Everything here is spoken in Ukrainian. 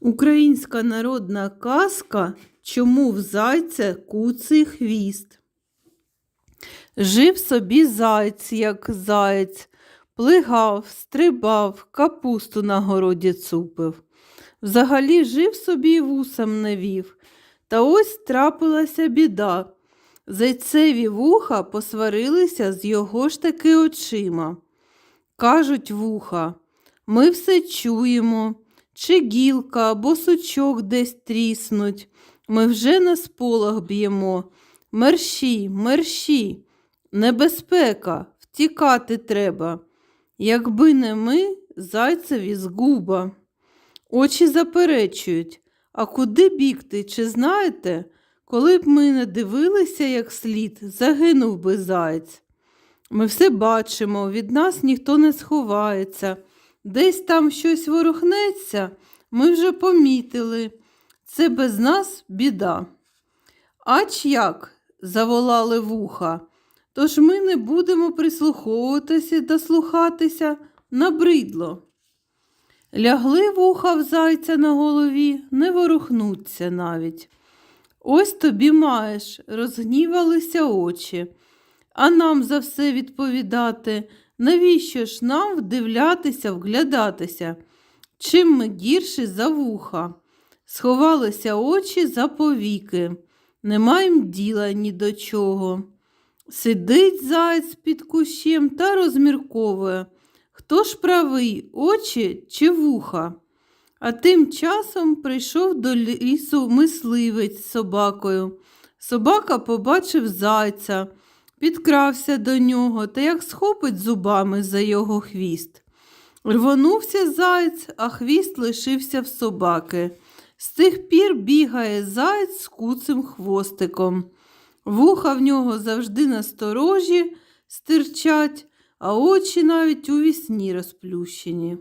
Українська народна казка Чому в зайця куций хвіст? Жив собі заєць, як заєць, плигав, стрибав, капусту на городі цупив. Взагалі жив собі і вусам не вів. Та ось трапилася біда. Зайцеві вуха посварилися з його ж таки очима. Кажуть вуха, ми все чуємо, чи гілка або сучок десь тріснуть. Ми вже на сполох б'ємо. Мерщій, мерщій, небезпека, втікати треба. Якби не ми, зайцеві згуба. Очі заперечують. А куди бігти, чи знаєте? Коли б ми не дивилися як слід, загинув би заєць. Ми все бачимо, від нас ніхто не сховається. Десь там щось ворухнеться, ми вже помітили. Це без нас біда. Ач як? заволали вуха. Тож ми не будемо прислуховуватися та слухатися набридло. Лягли вуха в зайця на голові, не ворухнуться навіть. Ось тобі маєш, розгнівалися очі. А нам за все відповідати, навіщо ж нам вдивлятися, вглядатися? Чим ми гірші за вуха? Сховалися очі за повіки, не маєм діла ні до чого. Сидить заєць під кущем та розмірковує, хто ж правий, очі чи вуха. А тим часом прийшов до лісу мисливець з собакою. Собака побачив зайця, підкрався до нього та як схопить зубами за його хвіст. Рвонувся заєць, а хвіст лишився в собаки. З тих пір бігає заєць з куцим хвостиком. Вуха в нього завжди насторожі стирчать, а очі навіть у вісні розплющені.